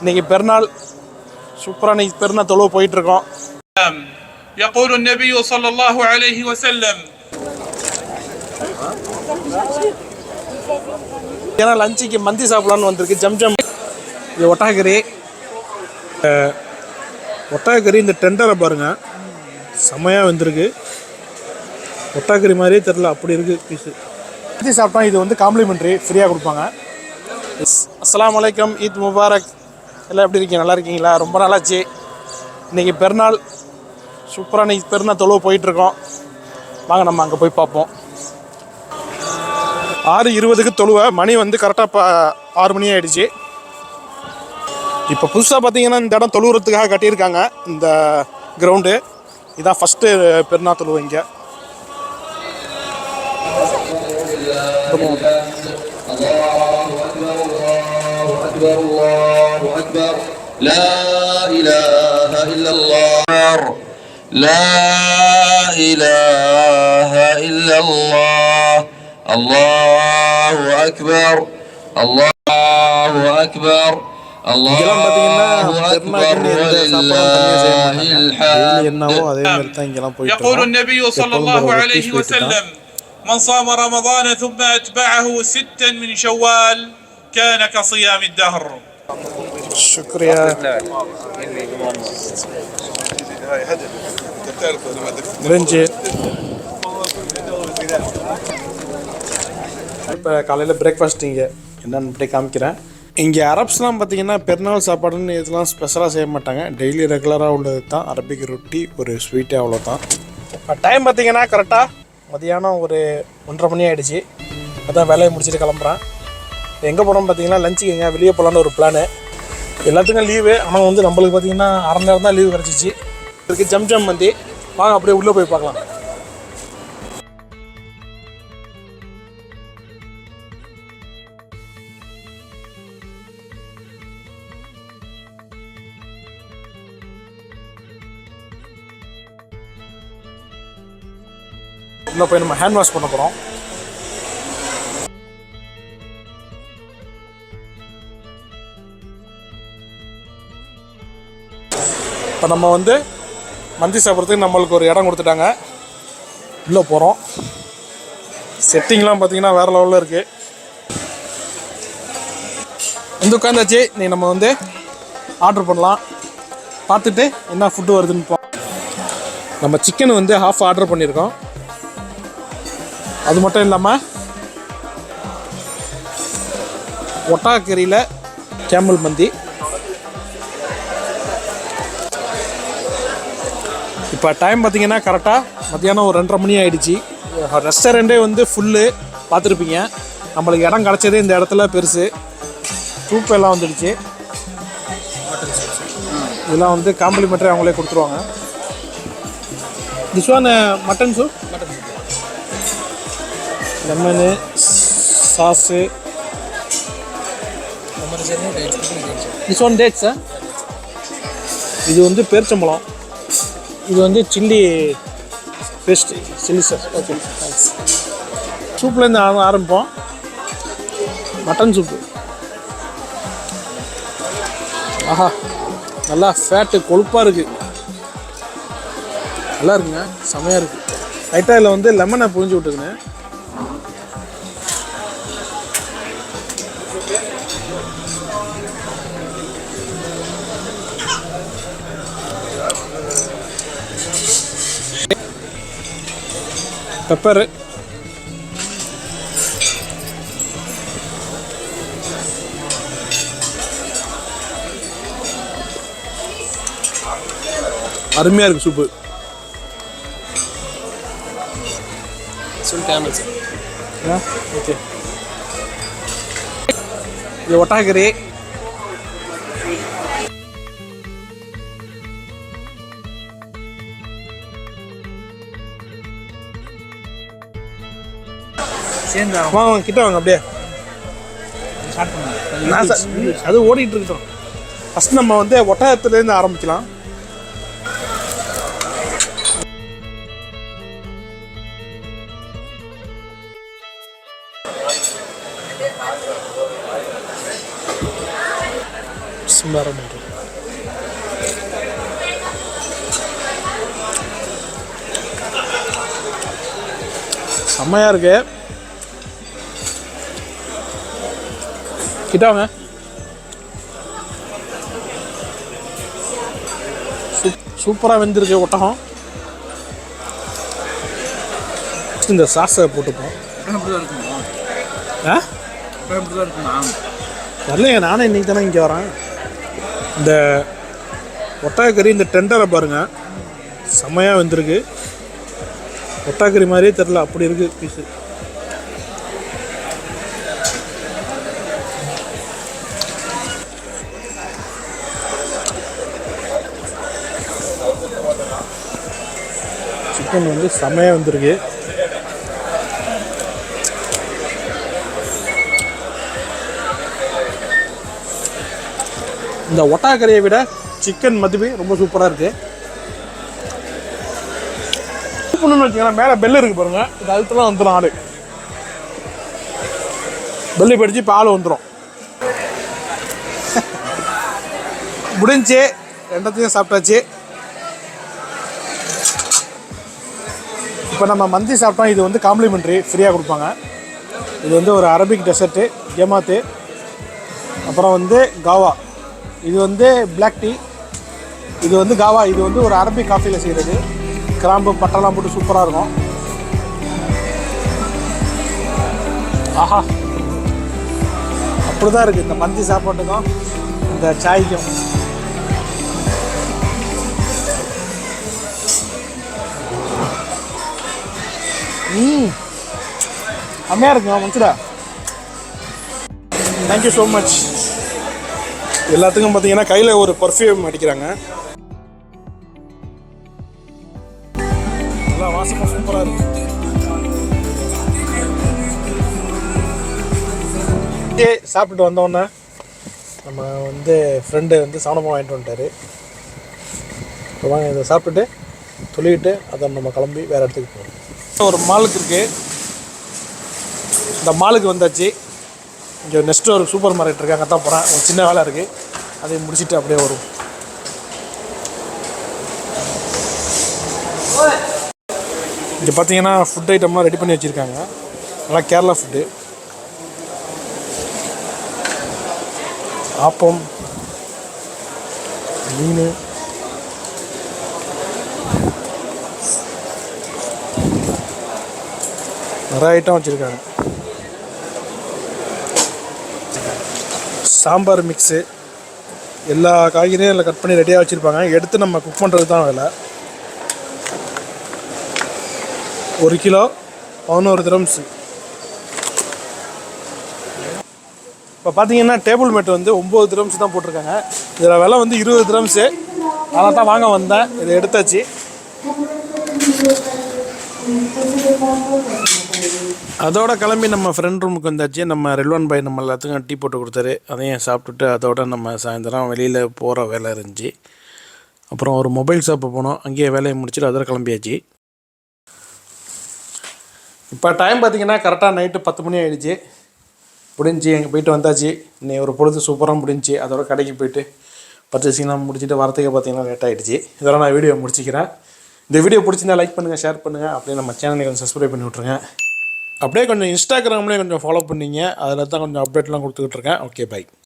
இன்னைக்கு பெருநாள் சூப்பராக இன்னைக்கு பெருநாள் தொழுவு போயிட்டு இருக்கோம் يقول النبي صلى الله عليه وسلم ஏன்னா லஞ்சுக்கு மந்தி சாப்பிடலான்னு வந்திருக்கு ஜம்ஜம் இது ஒட்டகக்கறி அஹ், ஒட்டகக்கறி இந்த டெண்டரை பாருங்க செமையாக வந்திருக்கு ஒட்டகக்கறி மாதிரியே தெரில அப்படி இருக்கு பீஸு மந்தி சாப்பிட்டா இது வந்து காம்ப்ளிமெண்ட்ரி ஃப்ரீயாக கொடுப்பாங்க அஸ்ஸலாமு அலைக்கம் ஈத் முபாரக் எல்லாம் எப்படி இருக்கீங்க நல்லா இருக்கீங்களா ரொம்ப நாளாச்சு இன்னைக்கு பெருநாள் சூப்பராக இன்னைக்கு பெருநாள் தொழுவு போயிட்டுருக்கோம் வாங்க நம்ம அங்கே போய் பார்ப்போம் ஆறு இருபதுக்கு தொழுவை மணி வந்து கரெக்டாக இப்போ ஆறு மணி ஆயிடுச்சு இப்போ புதுசாக பார்த்தீங்கன்னா இந்த இடம் தொழுவுறதுக்காக கட்டியிருக்காங்க இந்த கிரவுண்டு இதான் ஃபஸ்ட்டு பெருநா தொழுவை இங்கே أكبر الله أكبر لا إله إلا الله لا إله إلا الله الله أكبر الله أكبر الله இங்கெல்லாம் பார்த்தீங்கன்னா أكبر பெருநாளுக்குன்னு எந்த சாப்பாடும் தனியாக செய்ய மாட்டாங்க ولله டெய்லி என்னவோ الحمد அதே மாதிரி தான் இங்கெல்லாம் போயிட்டு يقول இருக்கோம். النبي صلى எப்பொழுதும் الله ஒரு عليه fish போயிட்டு தான். وسلم من صام رمضان ثم أتبعه ستا من شوال كان كصيام الدهر சுக்ரியா முடிஞ்சு இப்போ காலையில் பிரேக்ஃபாஸ்ட் இங்கே என்னன்னு இப்படி காமிக்கிறேன் இங்கே அரப்ஸ்லாம் பார்த்தீங்கன்னா பெருநாள் சாப்பாடுன்னு இதெல்லாம் ஸ்பெஷலாக செய்ய மாட்டாங்க டெய்லி ரெகுலராக உள்ளது தான் அரபிக் ரொட்டி ஒரு ஸ்வீட்டு அவ்வளோதான் டைம் பார்த்தீங்கன்னா கரெக்டாக மதியானம் ஒரு ஒன்றரை மணி ஆயிடுச்சு அதான் வேலையை முடிச்சுட்டு கிளம்புறேன் எங்கே போகிறோம் பார்த்தீங்கன்னா லஞ்சுக்கு எங்கே வெளியே போகலான்னு ஒரு பிளானு எல்லாத்துக்கும் லீவு ஆனால் வந்து நம்மளுக்கு பார்த்தீங்கன்னா அரை நேரம் தான் லீவு கிடச்சிச்சு. இதுக்கு ஜம் ஜம் மந்தி வாங்க அப்படியே உள்ளே போய் பார்க்கலாம். இன்னும் போய் நம்ம ஹேண்ட் வாஷ் பண்ண போகிறோம் இப்போ நம்ம வந்து மந்தி சாப்பிட்றதுக்கு நம்மளுக்கு ஒரு இடம் கொடுத்துட்டாங்க. உள்ளே போகிறோம் செட்டிங்லாம் பார்த்தீங்கன்னா வேறு லெவலில் இருக்குது வந்து உட்காந்தாச்சு. நீ நம்ம வந்து ஆர்டர் பண்ணலாம். பார்த்துட்டு என்ன ஃபுட்டு வருதுன்னு போ நம்ம சிக்கன் வந்து ஹாஃப் ஆர்டர் பண்ணியிருக்கோம். அது மட்டும் இல்லாமல் ஒட்டாக்கறியில் கேமல் மந்தி. இப்போ டைம் பார்த்தீங்கன்னா கரெக்டாக மத்தியானம் ஒரு ரெண்டரை மணி ஆகிடுச்சு ரெஸ்டாரண்ட்டே வந்து ஃபுல்லு பார்த்துருப்பீங்க. நம்மளுக்கு இடம் கிடச்சதே இந்த இடத்துல பெருசு. சூப் எல்லாம் வந்துடுச்சு. இதெல்லாம் வந்து காம்ப்ளிமெண்ட்ரி அவங்களே கொடுத்துருவாங்க. This one mutton soup lemon sauce this one sir இது வந்து பேரிச்சம்பழம். இது வந்து chilli paste chilli sir okay thanks சூப்லேருந்து ஆரம்பிப்போம். மட்டன் சூப்பு ஆஹா நல்லா ஃபேட்டு கொழுப்பாக இருக்குது நல்லா இருக்குங்க செமையாக இருக்குது லைட்டாக இதில் வந்து லெமனை புரிஞ்சு விட்டுக்குங்க பெப்பரு அருமையாக இருக்குது சூப்பு ஓகே இது ஒட்டாக்கறி வாங்க வாங்க கிட்ட வாங்க அப்படியே. நான் ச- அது ஓடிட்டு இருக்கட்டும். ஃபர்ஸ்ட் நம்ம வந்து ஒட்டகத்துலேருந்து ஆரம்பிக்கலாம். பண்ணுறோம் செம்மையாக இருக்கு. கிட்ட வாங்க சூப்பராக வெந்திருக்கு ஒட்டகம். இந்த சாஸை போட்டுப்போம். வரலைங்க நானே இன்றைக்கி தானே இங்கே வரேன். இந்த ஒட்டகக்கறி இந்த டெண்டரை பாருங்கள் செம்மையாக வெந்திருக்கு. ஒட்டகக்கறி மாதிரியே தெரில அப்படி இருக்குது பீஸு சிக்கன் வந்து செமையாக வந்திருக்கு. இந்த ஒட்டாக்கறியை விட சிக்கன் மதுவே ரொம்ப சூப்பராக இருக்குது பண்ணணும்னு வச்சுக்கோங்களேன் மேலே பெல் இருக்கு பாருங்க. இது அதுலாம் வந்துடும் ஆடு பெல்லு படிச்சு பால் வந்துடும் முடிஞ்சு ரெண்டத்தையும் சாப்பிட்டாச்சு. இப்போ நம்ம மந்தி சாப்பிட்டோம் இது வந்து காம்ப்ளிமெண்ட்ரி ஃப்ரீயாக கொடுப்பாங்க. இது வந்து ஒரு அரபிக் டெசர்ட்டு ஜமாத்து அப்புறம் வந்து காவா இது வந்து பிளாக் டீ இது வந்து காவா இது வந்து ஒரு அரபிக் காஃபியில் செய்கிறது கிராம்பு பட்டெல்லாம் போட்டு சூப்பராக இருக்கும். ஆஹா. அப்படி தான் இருக்குது இந்த மந்தி சாப்பாட்டுக்கும் இந்த சாய்க்கும். ம். இருக்குமா இருக்குங்க மனுச்சுடா தேங்க்யூ ஸோ மச் எல்லாத்துக்கும் பார்த்தீங்கன்னா கையில் ஒரு பர்ஃப்யூம் அடிக்கிறாங்க. நல்லா வாசமாக சூப்பராக இருக்கு. டே சாப்பிட்டுட்டு வந்தோடனே நம்ம வந்து ஃப்ரெண்டு வந்து சவனமாக வாங்கிட்டு வந்துட்டாரு. இப்போ வாங்க இதை சாப்பிட்டுட்டு துளிக்கிட்டு அதை நம்ம கிளம்பி வேறு இடத்துக்கு போகிறோம் ஒரு மாலுக்கு இருக்குது இந்த மாலுக்கு வந்தாச்சு. இங்கே நெக்ஸ்ட்டு ஒரு சூப்பர் மார்க்கெட் இருக்குது அங்கே தான் போகிறேன் ஒரு சின்ன வேலை இருக்குது அதை முடிச்சுட்டு அப்படியே வரும் இங்கே பார்த்தீங்கன்னா ஃபுட் ஐட்டம்லாம் ரெடி பண்ணி வச்சுருக்காங்க. நல்லா கேரளா ஃபுட்டு ஆப்பம் மீன் நிறைய ஐட்டம் வச்சுருக்காங்க சாம்பார் மிக்ஸு எல்லா காய்கறியும் அதில் கட் பண்ணி ரெடியாக வச்சுருப்பாங்க. எடுத்து நம்ம குக் பண்ணுறது தான் வேலை. ஒரு கிலோ பதினோரு திரம்ஸு இப்போ பார்த்தீங்கன்னா டேபிள் மேட் வந்து ஒம்பது திரம்ஸ் தான் போட்டிருக்காங்க. இதில் விலை வந்து இருபது திரம்ஸு அதை தான் வாங்க வந்தேன். இதை எடுத்தாச்சு. அதோட கிளம்பி நம்ம ஃப்ரெண்ட் ரூமுக்கு வந்தாச்சு. நம்ம ரெல்வான் பாய் நம்ம எல்லாத்துக்கும் டீ போட்டு கொடுத்தாரு. அதையும் சாப்பிட்டுட்டு அதோட நம்ம சாயந்தரம் வெளியில் போகிற வேலை இருந்துச்சு. அப்புறம் ஒரு மொபைல் ஷாப்பு போனோம். அங்கேயே வேலையை முடிச்சுட்டு அதோட கிளம்பியாச்சு. இப்போ டைம் பார்த்தீங்கன்னா கரெக்டாக நைட்டு பத்து மணி ஆகிடுச்சு முடிஞ்சு எங்கே போயிட்டு வந்தாச்சு. இன்னைக்கு ஒரு பொழுது சூப்பராக முடிஞ்சு. அதோட கடைக்கு போயிட்டு பர்ச்சேசிங்லாம் முடிச்சுட்டு வரத்துக்கே பார்த்தீங்கன்னா லேட் ஆகிடுச்சு இதெல்லாம் நான் வீடியோ முடிச்சிக்கிறேன். இந்த வீடியோ பிடிச்சிருந்தா லைக் பண்ணுங்கள் ஷேர் பண்ணுங்கள் அப்படியே நம்ம சேனலுக்கு கொஞ்சம் சப்ஸ்கிரைப் பண்ணி விட்ருங்க அப்படியே கொஞ்சம் இன்ஸ்டாகிராம்லேயே கொஞ்சம் ஃபாலோ பண்ணீங்க. அதில் தான் கொஞ்சம் அப்டேட்லாம் கொடுத்துக்கிட்டு இருக்கேன். Okay bye